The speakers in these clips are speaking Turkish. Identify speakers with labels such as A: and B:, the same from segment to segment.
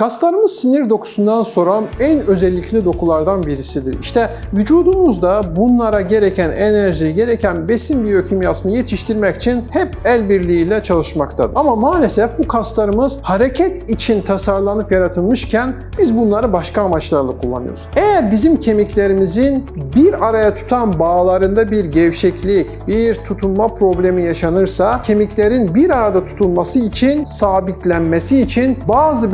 A: Kaslarımız sinir dokusundan sonra en özellikli dokulardan birisidir. İşte vücudumuzda bunlara gereken enerji, gereken besin biyokimyasını yetiştirmek için hep el birliğiyle çalışmaktadır. Ama maalesef bu kaslarımız hareket için tasarlanıp yaratılmışken biz bunları başka amaçlarla kullanıyoruz. Eğer bizim kemiklerimizin bir araya tutan bağlarında bir gevşeklik, bir tutunma problemi yaşanırsa kemiklerin bir arada tutulması için, sabitlenmesi için bazı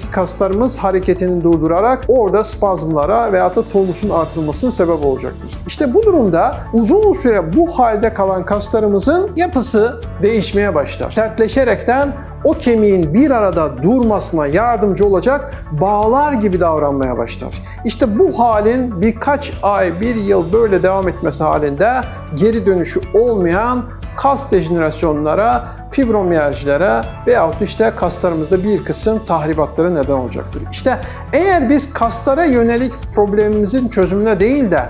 A: bölgelerdeki kaslarımız hareketini durdurarak orada spazmlara veya da tonusun artırılmasına sebep olacaktır. İşte bu durumda uzun süre bu halde kalan kaslarımızın yapısı değişmeye başlar. Sertleşerekten o kemiğin bir arada durmasına yardımcı olacak bağlar gibi davranmaya başlar. İşte bu halin birkaç ay, bir yıl böyle devam etmesi halinde geri dönüşü olmayan kas dejenerasyonlara, fibromiyajlara veyahut işte kaslarımızda bir kısım tahribatlara neden olacaktır. İşte eğer biz kaslara yönelik problemimizin çözümüne değil de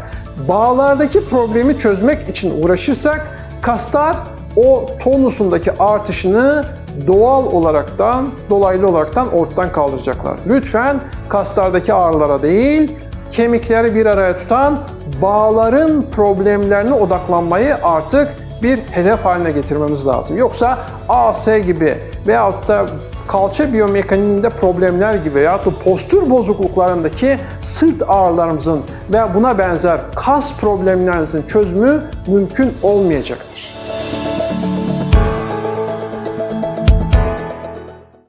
A: bağlardaki problemi çözmek için uğraşırsak kaslar o tonusundaki artışını doğal olaraktan, dolaylı olaraktan ortadan kaldıracaklar. Lütfen kaslardaki ağrılara değil, kemikleri bir araya tutan bağların problemlerine odaklanmayı artık bir hedef haline getirmemiz lazım. Yoksa AS gibi veyahut da kalça biyomekaniğinde problemler gibi veyahut da postür bozukluklarındaki sırt ağrılarımızın ve buna benzer kas problemlerimizin çözümü mümkün olmayacaktır.